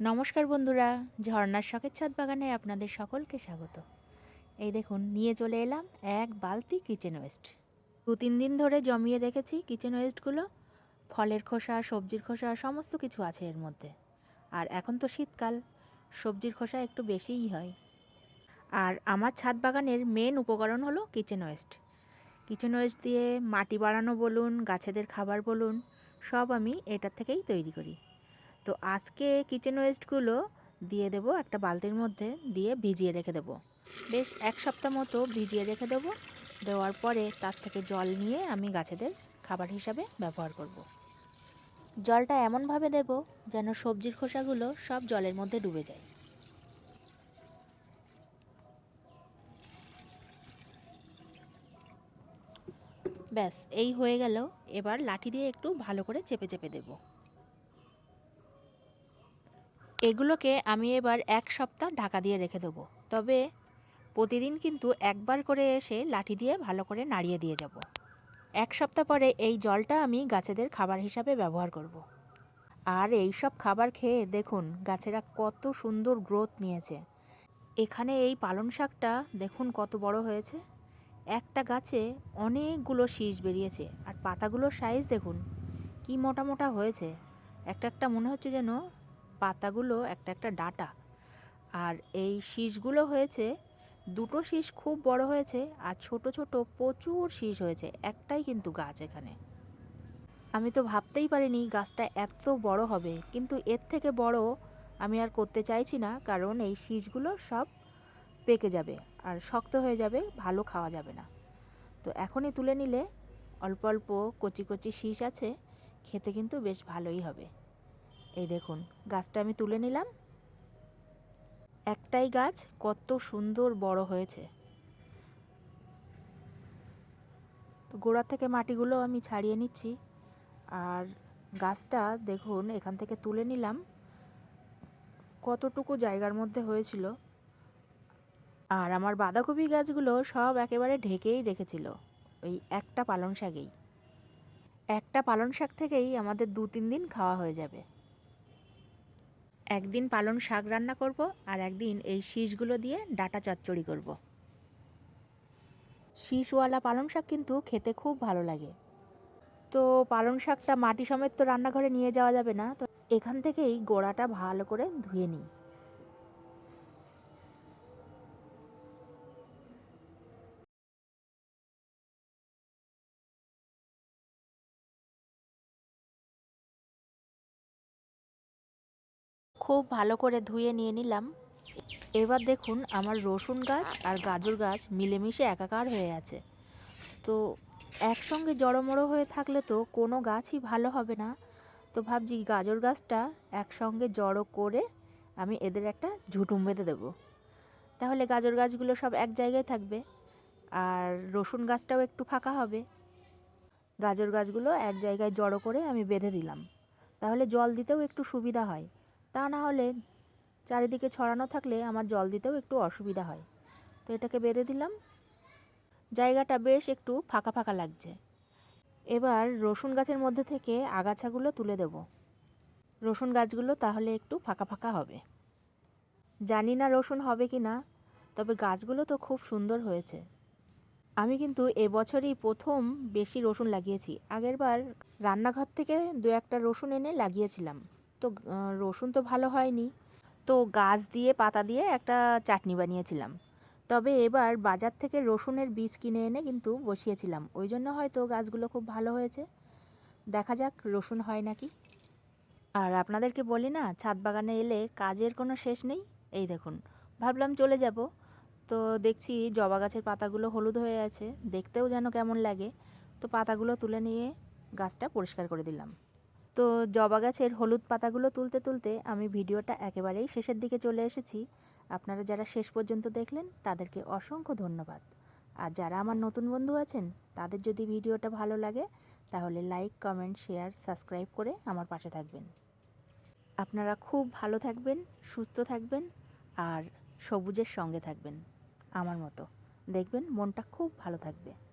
নমস্কার বন্ধুরা, ঝর্ণার শখের ছাদ বাগানে আপনাদের সকলকে স্বাগত। এই দেখুন, নিয়ে চলে এলাম এক বালতি কিচেন ওয়েস্ট। দু তিন দিন ধরে জমিয়ে রেখেছি কিচেন ওয়েস্টগুলো। ফলের খোসা, সবজির খোসা, সমস্ত কিছু আছে এর মধ্যে। আর এখন তো শীতকাল, সবজির খোসা একটু বেশিই হয়। আর আমার ছাদ বাগানের মেন উপকরণ হলো কিচেন ওয়েস্ট। কিচেন ওয়েস্ট দিয়ে মাটি বাড়ানো বলুন, গাছেদের খাবার বলুন, সব আমি এটার থেকেই তৈরি করি। তো আজকে কিচেন ওয়েস্টগুলো দিয়ে দেব একটা বালতির মধ্যে দিয়ে ভিজিয়ে রেখে দেব। বেশ এক সপ্তাহ মতো ভিজিয়ে রেখে দেব। দেওয়ার পরে তার থেকে জল নিয়ে আমি গাছেদের খাবার হিসাবে ব্যবহার করব। জলটা এমনভাবে দেব যেন সবজির খোসাগুলো সব জলের মধ্যে ডুবে যায়। ব্যাস, এই হয়ে গেল। এবার লাঠি দিয়ে একটু ভালো করে চেপে চেপে দেবো। এগুলোকে আমি এবার এক সপ্তাহ ঢাকা দিয়ে রেখে দেবো। তবে প্রতিদিন কিন্তু একবার করে এসে লাঠি দিয়ে ভালো করে নাড়িয়ে দিয়ে যাব। এক সপ্তাহ পরে এই জলটা আমি গাছেদের খাবার হিসাবে ব্যবহার করব। আর এই সব খাবার খেয়ে দেখুন, গাছেরা কত সুন্দর গ্রোথ নিয়েছে। এখানে এই পালং শাকটা দেখুন কত বড় হয়েছে। একটা গাছে অনেকগুলো শীষ বেরিয়েছে আর পাতাগুলোর সাইজ দেখুন, কি মোটা মোটা হয়েছে। একটা একটা মনে হচ্ছে যেন পাতাগুলো একটা একটা ডাটা। আর এই শীষগুলো হয়েছে, দুটো শীষ খুব বড় হয়েছে আর ছোট ছোট প্রচুর শীষ হয়েছে, একটাই কিন্তু গাছ এখানে। আমি তো ভাবতেই পারিনি গাছটা এত বড় হবে, কিন্তু এর থেকে বড় আমি আর করতে চাইছি না, কারণ এই শীষগুলো সব পেকে যাবে আর শক্ত হয়ে যাবে, ভালো খাওয়া যাবে না। তো এখনই তুলে নিলে অল্প অল্প কচি কচি শীষ আছে, খেতে কিন্তু বেশ ভালোই হবে। এই দেখুন, গাছটা আমি তুলে নিলাম। একটাই গাছ কত সুন্দর বড় হয়েছে। তো গোড়া থেকে মাটিগুলো আমি ছাড়িয়ে নিচ্ছি। আর গাছটা দেখুন, এখান থেকে তুলে নিলাম। কতটুকু জায়গার মধ্যে হয়েছিল। আর আমার বাঁধাকপি গাছগুলো সব একেবারে ঢেকেই রেখেছিল। ওই একটা পালং শাকেই। একটা পালং শাক থেকেই আমাদের দু তিন দিন খাওয়া হয়ে যাবে। একদিন পালং শাক রান্না করব আর একদিন এই শীষগুলো দিয়ে ডাটা চচ্চড়ি করব। শীষওয়ালা পালং শাক কিন্তু খেতে খুব ভালো লাগে। তো পালং শাকটা মাটি সমেত তো রান্নাঘরে নিয়ে যাওয়া যাবে না, তো এখান থেকেই গোড়াটা ভালো করে ধুয়ে নিই। খুব ভালো করে ধুয়ে নিয়ে নিলাম। এবার দেখুন আমার রসুন গাছ আর গাজর গাছ মিলেমিশে একাকার হয়ে আছে। তো একসঙ্গে জড়োমড়ো হয়ে থাকলে তো কোনো গাছই ভালো হবে না। তো ভাবছি গাজর গাছটা একসঙ্গে জড়ো করে আমি এদের একটা ঝুটুম বেঁধে দেবো। তাহলে গাজর গাছগুলো সব এক জায়গায় থাকবে আর রসুন গাছটাও একটু ফাঁকা হবে। গাজর গাছগুলো এক জায়গায় জড়ো করে আমি বেঁধে দিলাম। তাহলে জল দিতেও একটু সুবিধা হয়। তা না হলে চারিদিকে ছড়ানো থাকলে আমার জল দিতেও একটু অসুবিধা হয়। তো এটাকে বেঁধে দিলাম। জায়গাটা বেশ একটু ফাঁকা ফাঁকা লাগছে। এবার রসুন গাছের মধ্যে থেকে আগাছাগুলো তুলে দেব। রসুন গাছগুলো তাহলে একটু ফাঁকা ফাঁকা হবে। জানি না রসুন হবে কি না তবে গাছগুলো তো খুব সুন্দর হয়েছে। আমি কিন্তু এবছরই প্রথম বেশি রসুন লাগিয়েছি। আগেরবার রান্নাঘর থেকে দু একটা রসুন এনে লাগিয়েছিলাম। তো রসুন তো ভালো হয়নি। তো গাছ দিয়ে, পাতা দিয়ে একটা চাটনি বানিয়েছিলাম। তবে এবার বাজার থেকে রসুনের বীজ কিনে এনে কিন্তু বসিয়েছিলাম। ওই জন্য হয়তো গাছগুলো খুব ভালো হয়েছে। দেখা যাক, রসুন হয় নাকি। আর আপনাদেরকে বলি না, ছাদ বাগানে এলে কাজের কোনো শেষ নেই? এই দেখুন, ভাবলাম চলে যাব। তো দেখছি জবা গাছের পাতাগুলো হলুদ হয়ে আছে। দেখতেও যেন কেমন লাগে। তো পাতাগুলো তুলে নিয়ে গাছটা পরিষ্কার করে দিলাম। তো জবা গাছের হলুদ পাতাগুলো তুলতে তুলতে আমি ভিডিওটা একেবারেই শেষের দিকে চলে এসেছি। আপনারা যারা শেষ পর্যন্ত দেখলেন, তাদেরকে অসংখ্য ধন্যবাদ। আর যারা আমার নতুন বন্ধু আছেন, তাদের যদি ভিডিওটা ভালো লাগে, তাহলে লাইক, কমেন্ট, শেয়ার, সাবস্ক্রাইব করে আমার পাশে থাকবেন। আপনারা খুব ভালো থাকবেন, সুস্থ থাকবেন আর সবুজের সঙ্গে থাকবেন। আমার মতো। দেখবেন মনটা খুব ভালো থাকবে।